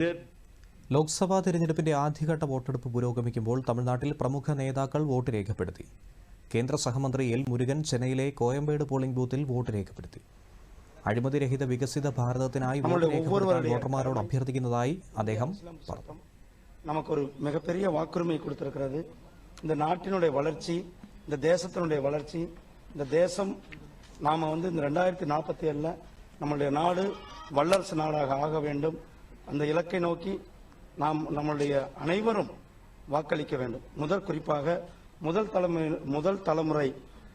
ലോക്സഭാ തെരഞ്ഞെടുപ്പിന്റെ ആദ്യഘട്ട വോട്ടെടുപ്പ് പുരോഗമിക്കുമ്പോൾ തമിഴ്നാട്ടിൽ പ്രമുഖ നേതാക്കൾ വോട്ട് രേഖപ്പെടുത്തി കേന്ദ്ര സഹമന്ത്രി എൽ മുരുകൻ ചെന്നൈയിലെ കോയമ്പേട് പോളിംഗ് ബൂത്തിൽ വോട്ട് രേഖപ്പെടുത്തി അഴിമതിരഹിത വികസിത ഭാരതത്തിനായി വോട്ട് രേഖപ്പെടുത്താൻ വോട്ടർമാരോട് അഭ്യർത്ഥിക്കുന്നതായി അദ്ദേഹം പറഞ്ഞു நமக்கு ஒரு மிகப்பெரிய வாக்குரிமை கொடுத்திருக்கிறது இந்த நாட்டினுடைய வளர்ச்சி இந்த தேசத்தினுடைய வளர்ச்சி இந்த தேசம் நாம வந்து இந்த ரெண்டாயிரத்தி நாற்பத்தி ஏழுல நம்மளுடைய நாடு வல்லரசு நாடாக ஆக வேண்டும் அந்த இலக்கை நோக்கி நாம் நம்மளுடைய அனைவரும் வாக்களிக்க வேண்டும் முதல் குறிப்பாக முதல் தலைமுறை முதல் தலைமுறை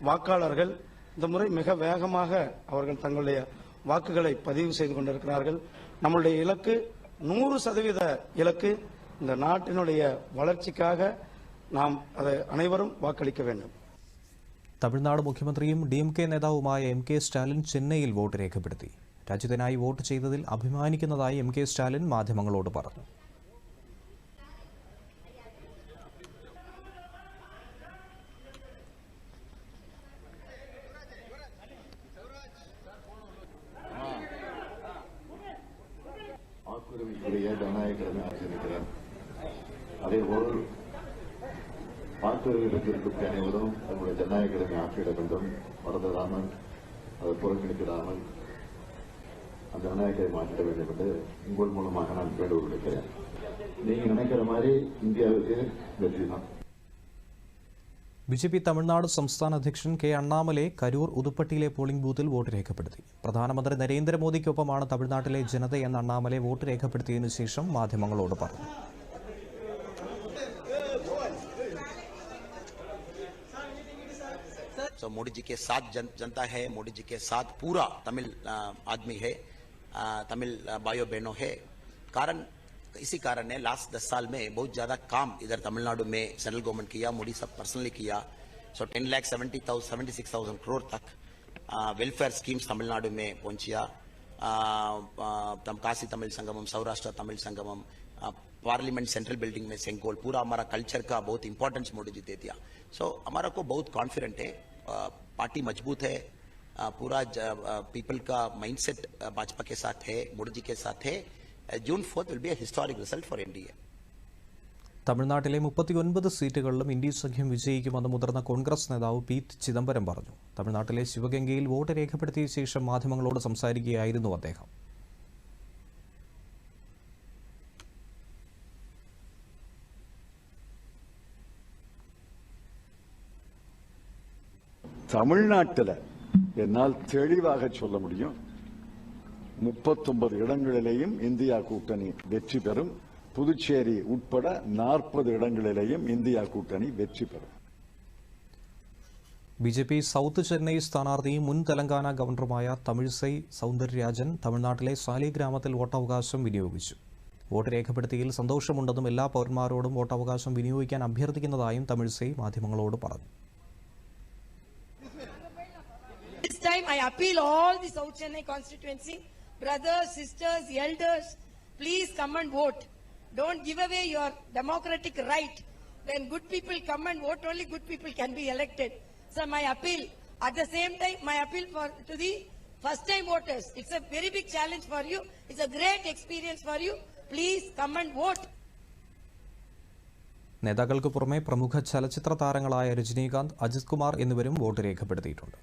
வாக்காளர்கள் இந்த முறை மிக வேகமாக அவர்கள் தங்களுடைய வாக்குகளை பதிவு செய்து கொண்டிருக்கிறார்கள் நம்மளுடைய இலக்கு நூறு சதவீத இலக்கு இந்த நாட்டினுடைய வளர்ச்சிக்காக நாம் அதை அனைவரும் வாக்களிக்க வேண்டும் തമിഴ്നാട് മുഖ്യമന്ത്രിയും ഡി എം കെ നേതാവുമായ എം കെ സ്റ്റാലിൻ ചെന്നൈയിൽ വോട്ട് രേഖപ്പെടുത്തി രാജ്യത്തിനായി വോട്ട് ചെയ്തതിൽ അഭിമാനിക്കുന്നതായി എം കെ സ്റ്റാലിൻ മാധ്യമങ്ങളോട് പറഞ്ഞു வாக்குரிமைக்குரிய ஜனநாயக கடமை ஆற்றியிருக்கிறார் அதேபோல் வாக்குரிமைக்கு அனைவரும் தங்களுடைய ஜனநாயக கடமை ஆற்றிட வேண்டும் மறந்துடாமல் அதை புறக்கணித்திடாமல் அந்த ஜனநாயக கடமை ஆற்றிட வேண்டும் என்று உங்கள் மூலமாக நான் வேண்டுகோள் விடுக்கிறேன் நீங்க நினைக்கிற மாதிரி இந்தியாவுக்கு வெற்றி தான் ബി ജെ പി തമിഴ്നാട് സംസ്ഥാന അധ്യക്ഷൻ കെ അണ്ണാമലെ കരൂർ ഉതുപ്പട്ടിയിലെ പോളിംഗ് ബൂത്തിൽ വോട്ട് രേഖപ്പെടുത്തി പ്രധാനമന്ത്രി നരേന്ദ്രമോദിക്കൊപ്പമാണ് തമിഴ്നാട്ടിലെ ജനതയെന്ന് അണ്ണാമലെ വോട്ട് രേഖപ്പെടുത്തിയതിനു ശേഷം മാധ്യമങ്ങളോട് പറഞ്ഞു सो मोदी जी के साथ जन, जनता है मोदी जी के साथ पूरा तमिल अ, आदमी है अ, तमिल भाइयों बहनों है। कारण, इसी कारण है लास्ट दस साल में बहुत ज़्यादा काम इधर तमिलनाडु में सेंट्रल गवर्नमेंट किया, मोदी सब पर्सनली किया। So ten lakh seventy thousand seventy six thousand crore तक वेलफेयर स्कीम्स तमिलनाडु में पहुंचिया। तम, Kashi Tamil Sangamam, Saurashtra Tamil Sangamam parliament central building में सेंकोल पूरा हमारा कल्चर का बहुत इंपॉर्टेंस मोदी जी दे दिया। सो हमारा को बहुत कॉन्फिडेंट है पार्टी मज़बूत है पूरा पीपल का माइंडसेट भाजपा के साथ है मोदी जी के साथ है June fourth will be a historic result for തമിഴ്നാട്ടിലെ മുപ്പത്തി ഒൻപത് സീറ്റുകളിലും ഇന്ത്യ സഖ്യം വിജയിക്കുമെന്ന് മുതിർന്ന കോൺഗ്രസ് നേതാവ് പി ചിദംബരം പറഞ്ഞു. തമിഴ്നാട്ടിലെ ശിവഗംഗയിൽ വോട്ട് രേഖപ്പെടുത്തിയ ശേഷം മാധ്യമങ്ങളോട് സംസാരിക്കുകയായിരുന്നു അദ്ദേഹം. തമിഴ്നാട്ടിലെ என்னால் தெளிவாக சொல்ல முடியும் முப்பத்தொன்பது இடங்களிலேயும் இந்தியா கூட்டணி வெற்றி பெறும் புதுச்சேரி உட்பட நாற்பது இடங்களிலேயும் இந்தியா கூட்டணி வெற்றி பெறும் B J P south Chennai സ്ഥാനാർത്ഥിയും മുൻ തെലങ്കാന ഗവർണറുമായ തമിഴിസൈ സൗന്ദരരാജൻ തമിഴ്നാട്ടിലെ സാലി ഗ്രാമത്തിൽ വോട്ടവകാശം വിനിയോഗിച്ചു വോട്ട് രേഖപ്പെടുത്തിയതിൽ സന്തോഷമുണ്ടെന്നും എല്ലാ പൗരന്മാരോടും വോട്ടവകാശം വിനിയോഗിക്കാൻ അഭ്യർത്ഥിക്കുന്നതായും തമിഴിസൈ മാധ്യമങ്ങളോട് പറഞ്ഞു Appeal all the South Chennai constituency, brothers, sisters, elders, please come and vote. Don't give away your democratic right. When good people come and vote, only good people can be elected. So my appeal, at the same time, my appeal for to the first time voters. It's a very big challenge for you. It's a great experience for you. Please come and vote. നേതാക്കൾക്ക് പുറമെ പ്രമുഖ ചലച്ചിത്ര താരങ്ങളായ രജനീകാന്ത് അജിത് കുമാർ എന്നിവരും vote രേഖപ്പെടുത്തിയിട്ടുണ്ട്